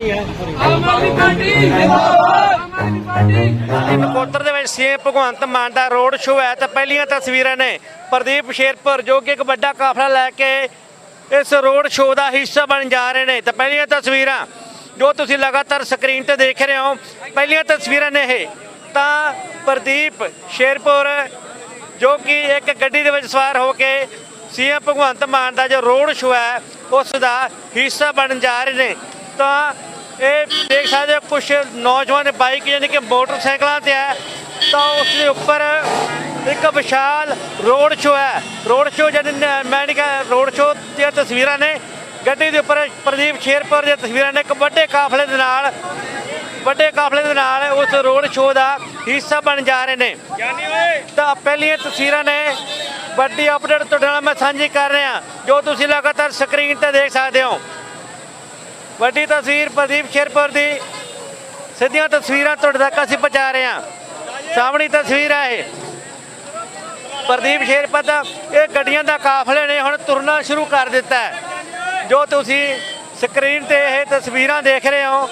ਆਮ ਆਦਮੀ ਦੇ ਵਿੱਚ ਸੀਐਮ ਭਗਵੰਤ ਮਾਨ ਦਾ ਰੋਡ ਸ਼ੋਅ ਹੈ ਤਾਂ ਪਹਿਲੀਆਂ ਤਸਵੀਰਾਂ ਨੇ ਪ੍ਰਦੀਪ ਸ਼ੇਰਪੁਰ ਜੋ ਕਿ ਇੱਕ ਵੱਡਾ ਕਾਫਲਾ ਲੈ ਕੇ ਇਸ ਰੋਡ ਸ਼ੋਅ ਦਾ ਹਿੱਸਾ ਬਣ ਜਾ ਰਹੇ ਨੇ। ਤਾਂ ਪਹਿਲੀਆਂ ਤਸਵੀਰਾਂ ਜੋ ਤੁਸੀਂ ਲਗਾਤਾਰ ਸਕਰੀਨ ਤੇ ਦੇਖ ਰਹੇ ਹੋ, ਪਹਿਲੀਆਂ ਤਸਵੀਰਾਂ ਨੇ ਇਹ। ਤਾਂ ਪ੍ਰਦੀਪ ਸ਼ੇਰਪੁਰ ਜੋ ਕਿ ਇੱਕ ਗੱਡੀ ਦੇ ਵਿੱਚ ਸਵਾਰ ਹੋ ਕੇ ਸੀਐਮ ਭਗਵੰਤ ਮਾਨ ਦਾ ਜੋ ਰੋਡ ਸ਼ੋਅ ਹੈ, ਉਸ ਦਾ ਹਿੱਸਾ ਬਣ ਜਾ ਰਹੇ ਨੇ। ਤਾਂ ਇਹ ਦੇਖ ਸਕਦੇ ਹੋ ਕੁਝ ਨੌਜਵਾਨ ਬਾਈਕ ਯਾਨੀ ਕਿ ਮੋਟਰਸਾਈਕਲਾਂ ਤੇ ਹੈ ਤਾਂ ਉਸ ਦੇ ਉੱਪਰ ਇੱਕ ਵਿਸ਼ਾਲ ਰੋਡ ਸ਼ੋਅ ਹੈ। ਰੋਡ ਸ਼ੋਅ ਜਿਹਨੇ ਮੈਂ ਨਹੀਂ ਕਹਾਂ ਰੋਡ ਸ਼ੋਅ ਦੀਆਂ ਤਸਵੀਰਾਂ ਨੇ। ਗੱਡੀ ਦੇ ਉੱਪਰ ਪ੍ਰਦੀਪ ਸ਼ੇਰਪੁਰ ਦੀਆਂ ਤਸਵੀਰਾਂ ਨੇ। ਇੱਕ ਵੱਡੇ ਕਾਫਲੇ ਦੇ ਨਾਲ ਵੱਡੇ ਕਾਫਲੇ ਦੇ ਨਾਲ ਉਸ ਰੋਡ ਸ਼ੋਅ ਦਾ ਹਿੱਸਾ ਬਣ ਜਾ ਰਹੇ ਨੇ। ਤਾਂ ਪਹਿਲੀਆਂ ਤਸਵੀਰਾਂ ਨੇ। ਵੱਡੀ ਅਪਡੇਟ ਤੁਹਾਡੇ ਨਾਲ ਮੈਂ ਸਾਂਝੀ ਕਰ ਰਿਹਾ। ਜੋ ਤੁਸੀਂ ਲਗਾਤਾਰ ਸਕਰੀਨ ਤੇ ਦੇਖ ਸਕਦੇ ਹੋ। ਵੱਡੀ ਤਸਵੀਰ ਪ੍ਰਦੀਪ ਸ਼ੇਰਪੁਰ ਦੀ। ਸਿੱਧੀਆਂ ਤਸਵੀਰਾਂ ਤੁਹਾਡੇ ਤੱਕ ਅਸੀਂ ਪਹੁੰਚਾ ਰਹੇ ਹਾਂ। ਸਾਹਮਣੀ ਤਸਵੀਰ ਹੈ ਇਹ। ਪ੍ਰਦੀਪ ਸ਼ੇਰਪੁਰ ਦਾ ਇਹ ਗੱਡੀਆਂ ਦਾ ਕਾਫਲੇ ਨੇ ਹੁਣ ਤੁਰਨਾ ਸ਼ੁਰੂ ਕਰ ਦਿੱਤਾ ਹੈ। ਜੋ ਤੁਸੀਂ ਸਕਰੀਨ ਤੇ ਇਹ ਤਸਵੀਰਾਂ ਦੇਖ ਰਹੇ ਹੋ,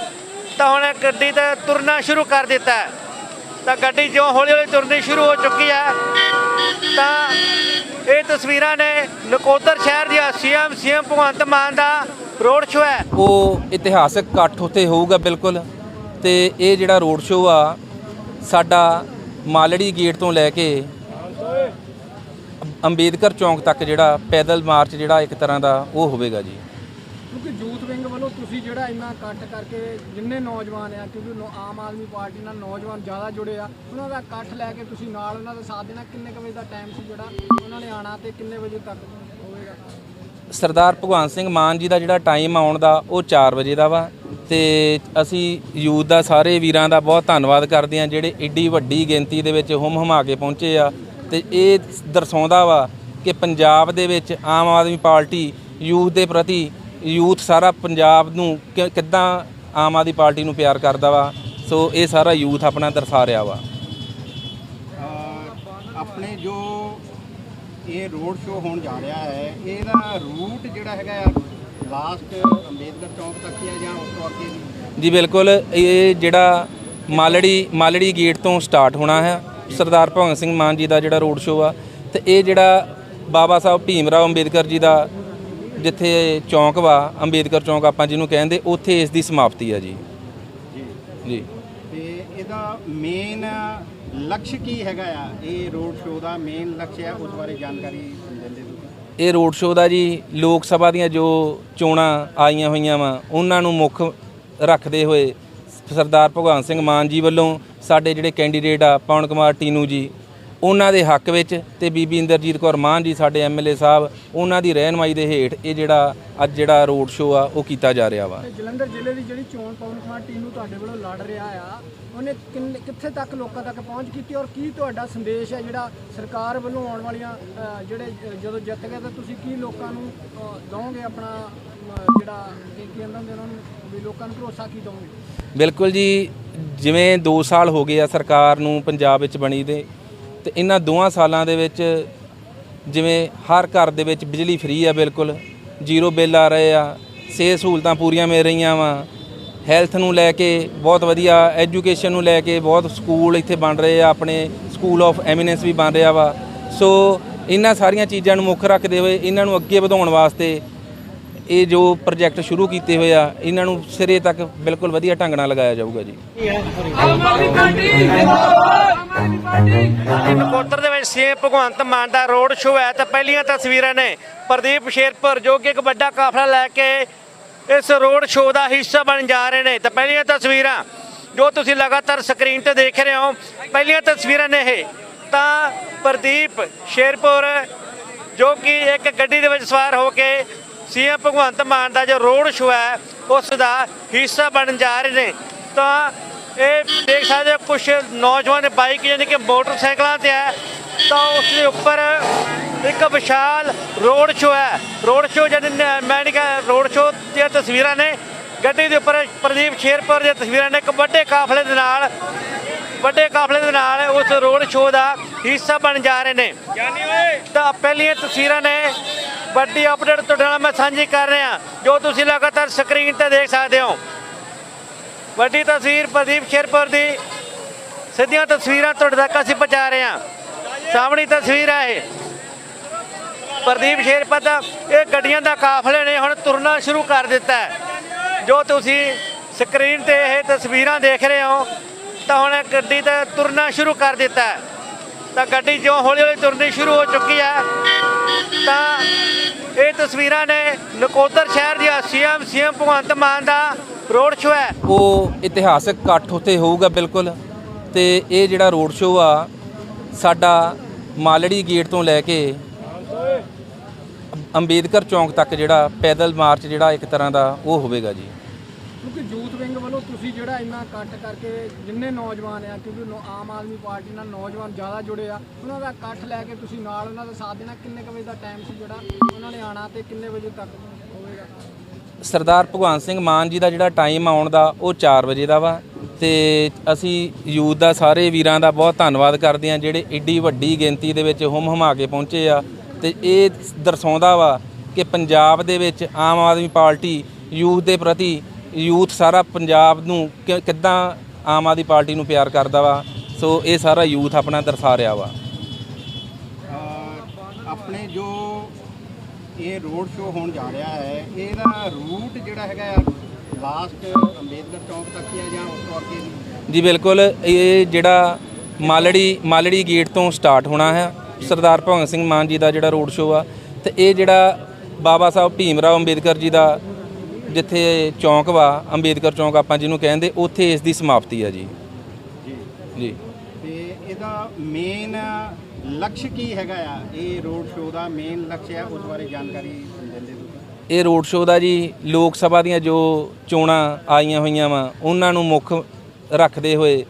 ਤਾਂ ਹੁਣ ਗੱਡੀ ਤੇ ਤੁਰਨਾ ਸ਼ੁਰੂ ਕਰ ਦਿੱਤਾ ਹੈ। ਤਾਂ ਗੱਡੀ ਜਿਉਂ ਹੌਲੀ ਹੌਲੀ ਤੁਰਨੀ ਸ਼ੁਰੂ ਹੋ ਚੁੱਕੀ ਹੈ। ਤਾਂ ਇਹ ਤਸਵੀਰਾਂ ਨੇ ਨਕੋਦਰ ਸ਼ਹਿਰ ਦੀਆਂ ਸੀਐਮ ਸੀਐਮ ਭਗਵੰਤ ਮਾਨ ਦਾ ਰੋਡ ਸ਼ੋਅ ਹੈ। ਉਹ ਇਤਿਹਾਸਕ ਇਕੱਠ ਉੱਥੇ ਹੋਊਗਾ ਬਿਲਕੁਲ। ਤੇ ਇਹ ਜਿਹੜਾ ਰੋਡ ਸ਼ੋਅ ਆ ਸਾਡਾ ਮਾਲੜੀ ਗੇਟ ਤੋਂ ਲੈ ਕੇ ਅੰਬੇਦਕਰ ਚੌਂਕ ਤੱਕ ਜਿਹੜਾ ਪੈਦਲ ਮਾਰਚ ਜਿਹੜਾ ਇੱਕ ਤਰ੍ਹਾਂ ਦਾ ਉਹ ਹੋਵੇਗਾ ਜੀ। ਕਿਉਂਕਿ ਯੂਥ ਵਿੰਗ ਵੱਲੋਂ ਤੁਸੀਂ ਜਿਹੜਾ ਇੰਨਾ ਕੱਟ ਕਰਕੇ ਜਿੰਨੇ ਨੌਜਵਾਨ ਆ ਕਿਉਂਕਿ ਆਮ ਆਦਮੀ ਪਾਰਟੀ ਨਾਲ ਨੌਜਵਾਨ ਜ਼ਿਆਦਾ ਜੁੜੇ ਆ ਉਹਨਾਂ ਦਾ ਇਕੱਠ ਲੈ ਕੇ ਤੁਸੀਂ ਨਾਲ ਉਹਨਾਂ ਦਾ ਸਾਥ ਦੇਣਾ ਕਿੰਨੇ ਕੁ ਵਜੇ ਦਾ ਟਾਈਮ ਸੀ ਜਿਹੜਾ ਉਹਨਾਂ ਨੇ ਆਣਾ ਤੇ ਕਿੰਨੇ ਵਜੇ ਤੱਕ ਹੋਵੇਗਾ? ਸਰਦਾਰ ਭਗਵੰਤ ਸਿੰਘ ਮਾਨ ਜੀ ਦਾ ਜਿਹੜਾ ਟਾਈਮ ਆਉਣ ਦਾ, ਉਹ 4 ਵਜੇ ਦਾ ਵਾ। ਤੇ ਅਸੀਂ ਯੂਥ ਦਾ, ਸਾਰੇ ਵੀਰਾਂ ਦਾ ਬਹੁਤ ਧੰਨਵਾਦ ਕਰਦੇ ਹਾਂ, ਜਿਹੜੇ ਏਡੀ ਵੱਡੀ ਗਿਣਤੀ ਦੇ ਵਿੱਚ ਹੁਮ ਹੁਮਾ ਕੇ ਪਹੁੰਚੇ ਆ। ਤੇ ਇਹ ਦਰਸਾਉਂਦਾ ਵਾ ਕਿ ਪੰਜਾਬ ਦੇ ਵਿੱਚ ਆਮ ਆਦਮੀ ਪਾਰਟੀ ਯੂਥ ਦੇ ਪ੍ਰਤੀ, ਯੂਥ ਸਾਰਾ ਪੰਜਾਬ ਨੂੰ ਕਿ- ਕਿੱਦਾਂ ਆਮ ਆਦਮੀ ਪਾਰਟੀ ਨੂੰ ਪਿਆਰ ਕਰਦਾ ਵਾ। ਸੋ ਇਹ ਸਾਰਾ ਯੂਥ ਆਪਣਾ ਦਰਸਾ ਰਿਹਾ ਵਾ। ਆਪਣੇ ਜੋ ਇਹ ਰੋਡ ਸ਼ੋਅ ਹੋਣ ਜਾ ਰਿਹਾ ਹੈ। ਇਹਦਾ ਰੂਟ ਜਿਹੜਾ ਹੈਗਾ ਆ ਲਾਸਟ ਅੰਬੇਦਕਰ ਚੌਂਕ ਤੱਕ ਹੀ ਹੈ ਜਾਂ ਉਸ ਤੋਂ ਅੱਗੇ ਜੀ ਬਿਲਕੁਲ। ਇਹ ਜਿਹੜਾ ਮਾਲੜੀ ਮਾਲੜੀ ਗੇਟ ਤੋਂ ਸਟਾਰਟ ਹੋਣਾ ਹੈ। ਸਰਦਾਰ ਭਗਤ ਸਿੰਘ ਮਾਨ ਜੀ ਦਾ ਜਿਹੜਾ ਰੋਡ ਸ਼ੋਅ ਆ ਤੇ ਇਹ ਜਿਹੜਾ ਬਾਬਾ ਸਾਹਿਬ ਭੀਮ ਰਾਓ ਅੰਬੇਦਕਰ ਜੀ ਦਾ ਜਿੱਥੇ ਚੌਂਕ ਵਾ ਅੰਬੇਦਕਰ ਚੌਂਕ ਆਪਾਂ ਜਿਹਨੂੰ ਕਹਿੰਦੇ ਉੱਥੇ ਇਸ ਦੀ ਸਮਾਪਤੀ ਆ ਜੀ। ਜੀ। ਤੇ ਇਹਦਾ ਮੇਨ ਲਕਸ਼ ਕੀ ਹੈਗਾ ਆ? ਇਹ ਰੋਡ ਸ਼ੋਅ ਦਾ ਮੇਨ ਲਕਸ਼ ਹੈ ਉਸ ਬਾਰੇ ਜਾਣਕਾਰੀ ਦਿੰਦੇ ਤੁਸੀਂ। ਇਹ ਰੋਡ ਸ਼ੋਅ ਦਾ ਜੀ, ਲੋਕ ਸਭਾ ਦੀਆਂ ਜੋ ਚੋਣਾਂ ਆਈਆਂ ਹੋਈਆਂ ਵਾ, ਉਹਨਾਂ ਨੂੰ ਮੁੱਖ ਰੱਖਦੇ ਹੋਏ ਸਰਦਾਰ ਭਗਵੰਤ ਸਿੰਘ ਮਾਨ ਜੀ ਵੱਲੋਂ ਸਾਡੇ ਜਿਹੜੇ ਕੈਂਡੀਡੇਟ ਆ, ਪਵਨ ਕੁਮਾਰ ਟੀਨੂ ਜੀ ਉਹਨਾਂ ਦੇ ਹੱਕ ਵਿੱਚ ਤੇ ਬੀਬੀ ਇੰਦਰਜੀਤ ਕੌਰ ਮਾਨ ਜੀ ਸਾਡੇ ਐਮਐਲਏ ਸਾਹਿਬ ਉਹਨਾਂ ਦੀ ਰਹਿਨਮਾਈ ਦੇ ਹੇਠ ਇਹ ਜਿਹੜਾ ਅੱਜ ਜਿਹੜਾ ਰੋਡ ਸ਼ੋਅ ਆ ਉਹ ਕੀਤਾ ਜਾ ਰਿਹਾ ਵਾ। ਜਲੰਧਰ ਜ਼ਿਲ੍ਹੇ ਦੀ ਜਿਹੜੀ ਚੋਣ ਪਵਨ ਕੁਮਾਰ ਟੀਨੂ ਤੁਹਾਡੇ ਵੱਲੋਂ ਲੜ ਰਿਹਾ ਆ ਉਹਨੇ ਕਿੱਥੇ ਤੱਕ ਲੋਕਾਂ ਤੱਕ ਪਹੁੰਚ ਕੀਤੀ ਔਰ ਕੀ ਤੁਹਾਡਾ ਸੰਦੇਸ਼ ਹੈ ਜਿਹੜਾ ਸਰਕਾਰ ਵੱਲੋਂ ਆਉਣ ਵਾਲੀਆਂ ਜਿਹੜੇ ਜਦੋਂ ਜਿੱਤ ਗਏ ਤਾਂ ਤੁਸੀਂ ਕੀ ਲੋਕਾਂ ਨੂੰ ਅ, ਦਓਗੇ ਆਪਣਾ ਜਿਹੜਾ ਕੀ ਕੀ ਕਹਿੰਦੇ ਹੁੰਦੇ ਉਹਨਾਂ ਨੂੰ ਵੀ ਲੋਕਾਂ ਨੂੰ ਭਰੋਸਾ ਕੀ ਦਓਗੇ? ਬਿਲਕੁਲ ਜੀ ਜਿਵੇਂ 2 ਸਾਲ ਹੋ ਗਏ ਆ ਸਰਕਾਰ ਨੂੰ ਪੰਜਾਬ ਵਿੱਚ ਬਣੀ ਦੇ ਤੇ ਇਹਨਾਂ ਦੋਆਂ ਸਾਲਾਂ ਦੇ ਵਿੱਚ ਜਿਵੇਂ ਹਰ ਘਰ ਦੇ ਵਿੱਚ ਬਿਜਲੀ ਫ੍ਰੀ ਆ ਬਿਲਕੁਲ, ਜ਼ੀਰੋ ਬਿੱਲ ਆ ਰਹੇ ਆ, ਸਿਹਤ ਸਹੂਲਤਾਂ ਪੂਰੀਆਂ ਮਿਲ ਰਹੀਆਂ ਵਾ, ਹੈਲਥ ਨੂੰ ਲੈ ਕੇ ਬਹੁਤ ਵਧੀਆ, ਐਜੂਕੇਸ਼ਨ ਨੂੰ ਲੈ ਕੇ ਬਹੁਤ ਸਕੂਲ ਇੱਥੇ ਬਣ ਰਹੇ ਆ, ਆਪਣੇ ਸਕੂਲ ਆਫ ਐਮੀਨੈਂਸ ਵੀ ਬਣ ਰਿਹਾ ਵਾ। ਸੋ ਇਹਨਾਂ ਸਾਰੀਆਂ ਚੀਜ਼ਾਂ ਨੂੰ ਮੁੱਖ ਰੱਖਦੇ ਹੋਏ ਇਹਨਾਂ ਨੂੰ ਅੱਗੇ ਵਧਾਉਣ ਵਾਸਤੇ ਇਹ ਜੋ ਪ੍ਰੋਜੈਕਟ ਸ਼ੁਰੂ ਕੀਤੇ ਹੋਏ ਆ, ਇਹਨਾਂ ਨੂੰ ਸਿਰੇ ਤੱਕ ਬਿਲਕੁਲ ਵਧੀਆ ਢੰਗ ਨਾਲ ਲਗਾਇਆ ਜਾਊਗਾ ਜੀ। ਆਮ ਆਦਮੀ ਦੇ ਵਿੱਚ ਸੀਐਮ ਭਗਵੰਤ ਮਾਨ ਦਾ ਰੋਡ ਸ਼ੋਅ ਹੈ ਤਾਂ ਪਹਿਲੀਆਂ ਤਸਵੀਰਾਂ ਨੇ। ਪ੍ਰਦੀਪ ਸ਼ੇਰਪੁਰ, ਜੋ ਕਿ ਇੱਕ ਵੱਡਾ ਕਾਫਲਾ ਲੈ ਕੇ ਇਸ ਰੋਡ ਸ਼ੋਅ ਦਾ ਹਿੱਸਾ ਬਣ ਜਾ ਰਹੇ ਨੇ। ਤਾਂ ਪਹਿਲੀਆਂ ਤਸਵੀਰਾਂ ਜੋ ਤੁਸੀਂ ਲਗਾਤਾਰ ਸਕਰੀਨ ਤੇ ਦੇਖ ਰਹੇ ਹੋ, ਪਹਿਲੀਆਂ ਤਸਵੀਰਾਂ ਨੇ ਇਹ। ਤਾਂ ਪ੍ਰਦੀਪ ਸ਼ੇਰਪੁਰ, ਜੋ ਕਿ ਇੱਕ ਗੱਡੀ ਦੇ ਵਿੱਚ ਸਵਾਰ ਹੋ ਕੇ ਸੀਐਮ ਭਗਵੰਤ ਮਾਨ ਦਾ ਜੋ ਰੋਡ ਸ਼ੋਅ ਹੈ ਉਸ ਦਾ ਹਿੱਸਾ ਬਣ ਜਾ ਰਹੇ ਨੇ। ਤਾਂ ਇਹ ਦੇਖ ਸਕਦੇ ਹੋ ਕੁਝ ਨੌਜਵਾਨ ਬਾਈਕ ਯਾਨੀ ਕਿ ਮੋਟਰਸਾਈਕਲਾਂ ਤੇ ਹੈ ਤਾਂ ਉਸ ਦੇ ਉੱਪਰ ਇੱਕ ਵਿਸ਼ਾਲ ਰੋਡ ਸ਼ੋਅ ਹੈ। ਰੋਡ ਸ਼ੋਅ ਜਿਹਨੇ ਮੈਂ ਨਹੀਂ ਕਹਾਂ ਰੋਡ ਸ਼ੋਅ ਦੀਆਂ ਤਸਵੀਰਾਂ ਨੇ। ਗੱਡੀ ਦੇ ਉੱਪਰ ਪ੍ਰਦੀਪ ਸ਼ੇਰਪੁਰ ਦੀਆਂ ਤਸਵੀਰਾਂ ਨੇ। ਇੱਕ ਵੱਡੇ ਕਾਫਲੇ ਦੇ ਨਾਲ ਵੱਡੇ ਕਾਫਲੇ ਦੇ ਨਾਲ ਉਸ ਰੋਡ ਸ਼ੋਅ ਦਾ ਹਿੱਸਾ ਬਣ ਜਾ ਰਹੇ ਨੇ। ਤਾਂ ਪਹਿਲੀਆਂ ਤਸਵੀਰਾਂ ਨੇ ਵੱਡੀ ਅਪਡੇਟ ਤੁਹਾਡੇ ਨਾਲ ਮੈਂ ਸਾਂਝੀ ਕਰ ਰਿਹਾ। ਜੋ ਤੁਸੀਂ ਲਗਾਤਾਰ ਸਕਰੀਨ ਤੇ ਦੇਖ ਸਕਦੇ ਹੋ। ਵੱਡੀ ਤਸਵੀਰ ਪ੍ਰਦੀਪ ਸ਼ੇਰਪੁਰ ਦੀ। ਸਿੱਧੀਆਂ ਤਸਵੀਰਾਂ ਤੁਹਾਡੇ ਤੱਕ ਅਸੀਂ ਪਹੁੰਚਾ ਰਹੇ ਹਾਂ। ਸਾਹਮਣੀ ਤਸਵੀਰ ਹੈ ਇਹ। ਪ੍ਰਦੀਪ ਸ਼ੇਰਪੁਰ ਦਾ ਇਹ ਗੱਡੀਆਂ ਦਾ ਕਾਫਲੇ ਨੇ ਹੁਣ ਤੁਰਨਾ ਸ਼ੁਰੂ ਕਰ ਦਿੱਤਾ ਹੈ। ਜੋ ਤੁਸੀਂ ਸਕਰੀਨ ਤੇ ਇਹ ਤਸਵੀਰਾਂ ਦੇਖ ਰਹੇ ਹੋ, ਤਾਂ ਹੁਣ ਗੱਡੀ ਤੇ ਤੁਰਨਾ ਸ਼ੁਰੂ ਕਰ ਦਿੱਤਾ ਹੈ। ਤਾਂ ਗੱਡੀ ਜੋ ਹੌਲੀ ਹੌਲੀ ਤੁਰਨੀ ਸ਼ੁਰੂ ਹੋ ਚੁੱਕੀ ਹੈ। ਤਾਂ ਇਹ ਤਸਵੀਰਾਂ ਨੇ ਨਕੋਦਰ ਸ਼ਹਿਰ ਦੀ ਸੀਐਮ ਸੀਐਮ ਭਗਵੰਤ ਮਾਨ ਦਾ ਰੋਡ ਸ਼ੋਅ ਹੈ। ਉਹ ਇਤਿਹਾਸਕ ਇਕੱਠ ਉੱਥੇ ਹੋਊਗਾ ਬਿਲਕੁਲ। ਤੇ ਇਹ ਜਿਹੜਾ ਰੋਡ ਸ਼ੋਅ ਆ, ਸਾਡਾ ਮਾਲੜੀ ਗੇਟ ਤੋਂ ਲੈ ਕੇ ਅੰਬੇਦਕਰ ਚੌਂਕ ਤੱਕ ਜਿਹੜਾ ਪੈਦਲ ਮਾਰਚ ਜਿਹੜਾ ਇੱਕ ਤਰ੍ਹਾਂ ਦਾ ਉਹ ਹੋਵੇਗਾ ਜੀ। ਕਿਉਂਕਿ ਯੂਥ ਵਿੰਗ ਵੱਲੋਂ ਤੁਸੀਂ ਜਿਹੜਾ ਇੰਨਾ ਕੱਟ ਕਰਕੇ ਜਿੰਨੇ ਨੌਜਵਾਨ ਆ, ਕਿਉਂਕਿ ਨੌ- ਆਮ ਆਦਮੀ ਪਾਰਟੀ ਨਾਲ ਨੌਜਵਾਨ ਜ਼ਿਆਦਾ ਜੁੜੇ ਆ, ਉਹਨਾਂ ਦਾ ਇਕੱਠ ਲੈ ਕੇ ਤੁਸੀਂ ਨਾਲ ਉਹਨਾਂ ਦਾ ਸਾਥ ਦੇਣਾ। ਕਿੰਨੇ ਕੁ ਵਜੇ ਦਾ ਟਾਈਮ ਸੀ ਜਿਹੜਾ ਉਹਨਾਂ ਨੇ ਆਣਾ ਤੇ ਕਿੰਨੇ ਵਜੇ ਤੱਕ ਹੋਵੇਗਾ? ਸਰਦਾਰ ਭਗਵੰਤ ਸਿੰਘ ਮਾਨ ਜੀ ਦਾ ਜਿਹੜਾ ਟਾਈਮ ਆਉਣ ਦਾ ਉਹ 4 ਵਜੇ ਦਾ ਵਾ ਤੇ ਅਸੀਂ ਯੂਥ ਦਾ ਸਾਰੇ ਵੀਰਾਂ ਦਾ ਬਹੁਤ ਧੰਨਵਾਦ ਕਰਦੇ ਹਾਂ ਜਿਹੜੇ ਏਡੀ ਵੱਡੀ ਗਿਣਤੀ ਦੇ ਵਿੱਚ ਹੁਮ ਹੁਮਾ ਕੇ ਪਹੁੰਚੇ ਆ ਤੇ ਇਹ ਦਰਸਾਉਂਦਾ ਵਾ ਕਿ ਪੰਜਾਬ ਦੇ ਵਿੱਚ ਆਮ ਆਦਮੀ ਪਾਰਟੀ ਯੂਥ ਦੇ ਪ੍ਰਤੀ ਯੂਥ ਸਾਰਾ ਪੰਜਾਬ ਨੂੰ ਕਿ- ਕਿੱਦਾਂ ਆਮ ਆਦਮੀ ਪਾਰਟੀ ਨੂੰ ਪਿਆਰ ਕਰਦਾ ਵਾ ਸੋ ਇਹ ਸਾਰਾ ਯੂਥ ਆਪਣਾ ਦਰਸਾ ਰਿਹਾ ਵਾ। ਅਹ ਆਪਣੇ ਜੋ ਇਹ ਰੋਡ ਸ਼ੋਅ ਹੋਣ ਜਾ ਰਿਹਾ ਹੈ ਇਹਦਾ ਰੂਟ ਜਿਹੜਾ ਹੈਗਾ ਲਾਸਟ ਅੰਬੇਦਕਰ ਚੌਂਕ ਤੱਕ ਹੀ ਹੈ ਜਾਂ ਉਸ ਤੋਂ ਅੱਗੇ ਵੀ? ਜੀ ਬਿਲਕੁਲ ਇਹ ਜਿਹੜਾ ਮਾਲੜੀ ਮਾਲੜੀ ਗੇਟ ਤੋਂ ਸਟਾਰਟ ਹੋਣਾ ਹੈ ਸਰਦਾਰ ਭਗਤ ਸਿੰਘ ਮਾਨ ਜੀ ਦਾ ਜਿਹੜਾ ਰੋਡ ਸ਼ੋਅ ਆ ਤੇ ਇਹ ਜਿਹੜਾ ਬਾਬਾ ਸਾਹਿਬ ਭੀਮ ਰਾਓ ਅੰਬੇਦਕਰ ਜੀ ਦਾ ਜਿੱਥੇ ਚੌਂਕ ਵਾ ਅੰਬੇਦਕਰ ਚੌਂਕ ਆਪਾਂ ਜਿਹਨੂੰ ਕਹਿੰਦੇ ਉੱਥੇ ਇਸ ਦੀ ਸਮਾਪਤੀ ਆ ਜੀ। ਜੀ। ਤੇ ਇਹਦਾ ਮੇਨ ਲਕਸ਼ ਕੀ ਹੈਗਾ ਆ? ਇਹ ਰੋਡ ਸ਼ੋਅ ਦਾ ਮੇਨ ਲਕਸ਼ ਹੈ ਉਸ ਬਾਰੇ ਜਾਣਕਾਰੀ ਦਿੰਦੇ ਤੁਸੀਂ? ਇਹ ਰੋਡ ਸ਼ੋਅ ਦਾ ਜੀ ਲੋਕ ਸਭਾ ਦੀਆਂ ਜੋ ਚੋਣਾਂ ਆਈਆਂ ਹੋਈਆਂ ਵਾ ਉਹਨਾਂ ਨੂੰ ਮੁੱਖ ਰੱਖਦੇ ਹੋਏ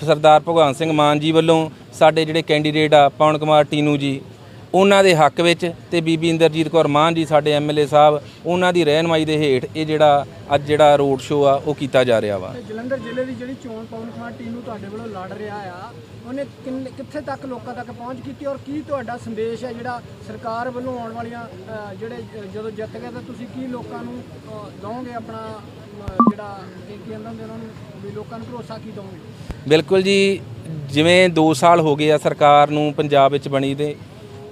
ਸਰਦਾਰ ਭਗਵੰਤ ਸਿੰਘ ਮਾਨ ਜੀ ਵੱਲੋਂ ਸਾਡੇ ਜਿਹੜੇ ਕੈਂਡੀਡੇਟ ਆ ਪਵਨ ਕੁਮਾਰ ਟੀਨੂ ਜੀ ਉਹਨਾਂ ਦੇ ਹੱਕ ਵਿੱਚ ਤੇ ਬੀਬੀ ਇੰਦਰਜੀਤ ਕੌਰ ਮਾਨ ਜੀ ਸਾਡੇ ਐਮਐਲਏ ਸਾਹਿਬ ਉਹਨਾਂ ਦੀ ਰਹਿਨਮਾਈ ਦੇ ਹੇਠ ਇਹ ਜਿਹੜਾ ਅੱਜ ਜਿਹੜਾ ਰੋਡ ਸ਼ੋਅ ਆ ਉਹ ਕੀਤਾ ਜਾ ਰਿਹਾ ਵਾ। ਜਲੰਧਰ ਜ਼ਿਲ੍ਹੇ ਦੀ ਜਿਹੜੀ ਚੋਣ ਪਵਨ ਕੁਮਾਰ ਟੀਨੂ ਤੁਹਾਡੇ ਵੱਲੋਂ ਲੜ ਰਿਹਾ ਆ ਉਹਨੇ ਕਿੰਨੇ- ਕਿੱਥੇ ਤੱਕ ਲੋਕਾਂ ਤੱਕ ਪਹੁੰਚ ਕੀਤੀ ਔਰ ਕੀ ਤੁਹਾਡਾ ਸੰਦੇਸ਼ ਹੈ ਜਿਹੜਾ ਸਰਕਾਰ ਵੱਲੋਂ ਆਉਣ ਵਾਲੀਆਂ ਜਿਹੜੇ ਜਦੋਂ ਜਿੱਤ ਗਏ ਤਾਂ ਤੁਸੀਂ ਕੀ ਲੋਕਾਂ ਨੂੰ ਅ, ਦਓਗੇ ਆਪਣਾ ਜਿਹੜਾ ਕੀ ਕਹਿੰਦੇ ਹੁੰਦੇ ਉਹਨਾਂ ਨੂੰ ਵੀ ਲੋਕਾਂ ਨੂੰ ਭਰੋਸਾ ਕੀ ਦਓਗੇ? ਬਿਲਕੁਲ ਜੀ ਜਿਵੇਂ 2 ਸਾਲ ਹੋ ਗਏ ਆ ਸਰਕਾਰ ਨੂੰ ਪੰਜਾਬ ਵਿੱਚ ਬਣੀ ਦੇ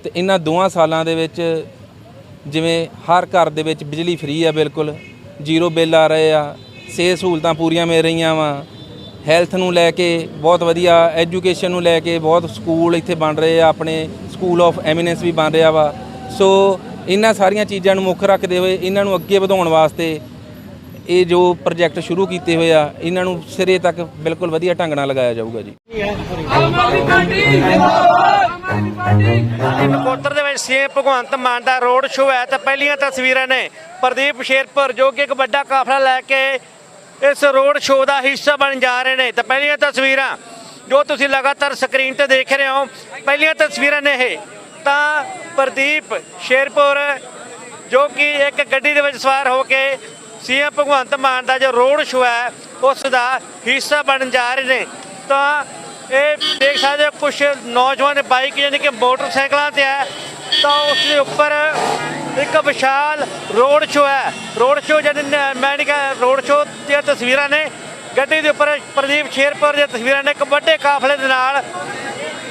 ਤੇ ਇਹਨਾਂ ਦੋਵਾਂ ਸਾਲਾਂ ਦੇ ਵਿੱਚ ਜਿਵੇਂ ਹਰ ਘਰ ਦੇ ਵਿੱਚ ਬਿਜਲੀ ਫ੍ਰੀ ਆ ਬਿਲਕੁਲ, ਜ਼ੀਰੋ ਬਿੱਲ ਆ ਰਹੇ ਆ, ਸਿਹਤ ਸਹੂਲਤਾਂ ਪੂਰੀਆਂ ਮਿਲ ਰਹੀਆਂ ਵਾ, ਹੈਲਥ ਨੂੰ ਲੈ ਕੇ ਬਹੁਤ ਵਧੀਆ, ਐਜੂਕੇਸ਼ਨ ਨੂੰ ਲੈ ਕੇ ਬਹੁਤ ਸਕੂਲ ਇੱਥੇ ਬਣ ਰਹੇ ਆ, ਆਪਣੇ ਸਕੂਲ ਆਫ ਐਮੀਨੈਂਸ ਵੀ ਬਣ ਰਿਹਾ ਵਾ। ਸੋ ਇਹਨਾਂ ਸਾਰੀਆਂ ਚੀਜ਼ਾਂ ਨੂੰ ਮੁੱਖ ਰੱਖਦੇ ਹੋਏ ਇਹਨਾਂ ਨੂੰ ਅੱਗੇ ਵਧਾਉਣ ਵਾਸਤੇ ਇਹ ਜੋ ਪ੍ਰੋਜੈਕਟ ਸ਼ੁਰੂ ਕੀਤੇ ਹੋਏ ਆ ਇਹਨਾਂ ਨੂੰ ਸਿਰੇ ਤੱਕ ਬਿਲਕੁਲ ਵਧੀਆ ਢੰਗ ਨਾਲ ਲਗਾਇਆ ਜਾਊਗਾ ਜੀ। ਨਕੋਦਰ ਦੇ ਵਿੱਚ ਸੀਐਮ ਭਗਵੰਤ ਮਾਨ ਦਾ ਰੋਡ ਸ਼ੋਅ ਹੈ ਤਾਂ ਪਹਿਲੀਆਂ ਤਸਵੀਰਾਂ ਨੇ ਪ੍ਰਦੀਪ ਸ਼ੇਰਪੁਰ ਜੋ ਕਿ ਇੱਕ ਵੱਡਾ ਕਾਫਲਾ ਲੈ ਕੇ ਇਸ ਰੋਡ ਸ਼ੋਅ ਦਾ ਹਿੱਸਾ ਬਣ ਜਾ ਰਹੇ ਨੇ। ਤਾਂ ਪਹਿਲੀਆਂ ਤਸਵੀਰਾਂ ਜੋ ਤੁਸੀਂ ਲਗਾਤਾਰ ਸਕਰੀਨ ਤੇ ਦੇਖ ਰਹੇ ਹੋ ਪਹਿਲੀਆਂ ਤਸਵੀਰਾਂ ਨੇ ਇਹ। ਤਾਂ ਪ੍ਰਦੀਪ ਸ਼ੇਰਪੁਰ ਜੋ ਕਿ ਇੱਕ ਗੱਡੀ ਦੇ ਵਿੱਚ ਸਵਾਰ ਹੋ ਕੇ ਸੀਐਮ ਭਗਵੰਤ ਮਾਨ ਦਾ ਜੋ ਰੋਡ ਸ਼ੋਅ ਹੈ ਉਸ ਦਾ ਹਿੱਸਾ ਬਣਨ ਜਾ ਰਹੇ ਨੇ। ਤਾਂ ਇਹ ਦੇਖ ਸਕਦੇ ਹੋ ਕੁਝ ਨੌਜਵਾਨ ਬਾਈਕ ਯਾਨੀ ਕਿ ਮੋਟਰਸਾਈਕਲਾਂ ਤੇ ਹੈ। ਤਾਂ ਉਸ ਦੇ ਉੱਪਰ ਇੱਕ ਵਿਸ਼ਾਲ ਰੋਡ ਸ਼ੋਅ ਹੈ। ਰੋਡ ਸ਼ੋਅ ਜਿਹਨੇ ਮੈਂ ਨਹੀਂ ਕਹਾਂ ਰੋਡ ਸ਼ੋਅ ਦੀਆਂ ਤਸਵੀਰਾਂ ਨੇ। ਗੱਡੀ ਦੇ ਉੱਪਰ ਪ੍ਰਦੀਪ ਸ਼ੇਰਪੁਰ ਦੀਆਂ ਤਸਵੀਰਾਂ ਨੇ। ਇੱਕ ਵੱਡੇ ਕਾਫਲੇ ਦੇ ਨਾਲ